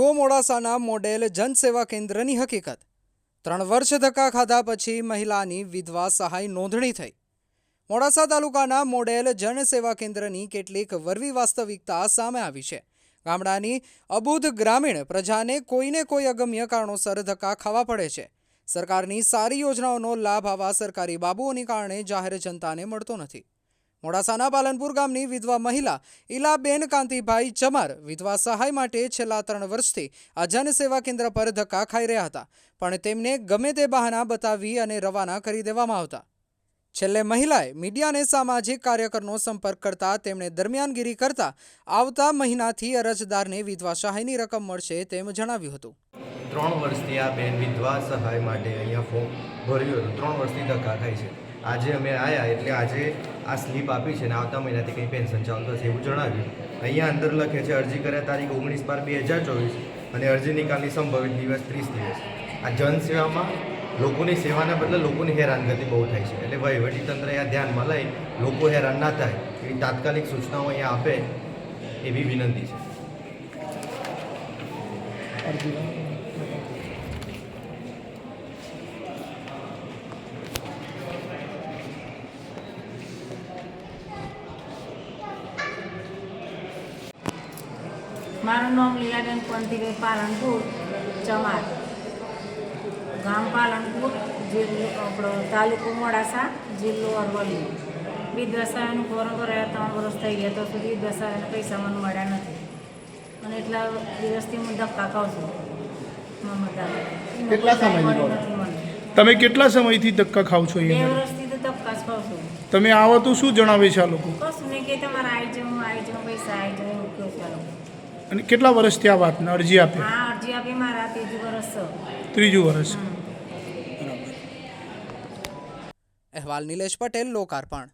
મોડાસાના model જનસેવા કેન્દ્રની હકીકત. ત્રણ વર્ષ ધક્કા ખાધા પછી મહિલાની વિધવા સહાય નોંધણી થઈ. મોડાસા તાલુકાના મોડેલ જનસેવા કેન્દ્રની કેટલીક વરવી વાસ્તવિકતા સામે આવી છે. ગામડાની અબુધ ગ્રામીણ પ્રજાને કોઈને કોઈ અગમ્ય કારણોસર ધક્કા ખાવા પડે છે. સરકારની સારી યોજનાઓનો લાભ આવા સરકારી બાબુઓને કારણે જાહેર જનતાને મળતો નથી. મોડાસાના પાલનપુર ગામની વિધવા મહિલા ઇલાબેન કાંતિભાઈ ચમાર વિધવા સહાય માટે છેલ્લા ત્રણ વર્ષથી આ જનસેવા કેન્દ્ર પર ધક્કા ખાઈ રહ્યા હતા. પણ તેમને ગમે તે બહાના બતાવી અને રવાના કરી દેવામાં આવતા. છેલ્લે મહિલાએ મીડિયાને સામાજિક કાર્યકરનો સંપર્ક કરતા તેમણે દરમિયાનગીરી કરતા આવતા મહિનાથી અરજદારને વિધવા સહાયની રકમ મળશે તેમ જણાવ્યું હતું. ત્રણ વર્ષથી આ બેન વિધવા સહાય માટે અહીંયા ફોર્મ ભર્યું હતું. ત્રણ વર્ષથી ધક્કા ખાઈ છે. આજે અમે આવ્યા એટલે આજે આ સ્લીપ આપી છે ને આવતા મહિનાથી કંઈ પેન્શન ચાલુ થશે એવું જણાવ્યું. અહીંયા અંદર લખે છે, અરજી કર્યા તારીખ ઓગણીસ બાર બે હજાર ચોવીસ અને અરજી નિકાલની સંભવિત દિવસ ત્રીસ દિવસ. આ જનસેવામાં લોકોની સેવાના બદલે લોકોની હેરાનગતિ બહુ થાય છે. એટલે વહીવટીતંત્ર અહીંયા ધ્યાનમાં લઈ લોકો હેરાન ના થાય એવી તાત્કાલિક સૂચનાઓ અહીંયા આપે એવી વિનંતી છે. મારું નામ લીલાબેન પંથીભાઈ પાલનપુર ચમાર ગામ પાલનપુર જિલ્લો આપણો તાલુકો મોડાસા જિલ્લો અરવલ્લી. વિધ્વસાયનું ફોરમ ભરાયા ત્રણ વર્ષ થઈ ગયા તો સુધી વિધ્વસાયના પૈસા મને મળ્યા નથી. અને એટલા દિવસથી હું ધક્કા ખાઉં છું. કેટલા મને. તમે કેટલા સમયથી ધક્કા ખાવ છો બે તમે આવો તો શું જણાવે છે આ લોકો? કશું નહીં કે તમારે આવી જાઉં આવી જાઉં પૈસા આવી જાઉં એવું કહે છે આ લોકો અને કેટલા વર્ષથી આ વાતને અરજી આપી? હા અરજી આપી મારા ત્રીજું વર્ષ. છે ત્રીજું વર્ષ. અહેવાલ નિલેશ પટેલ લોકાર્પણ.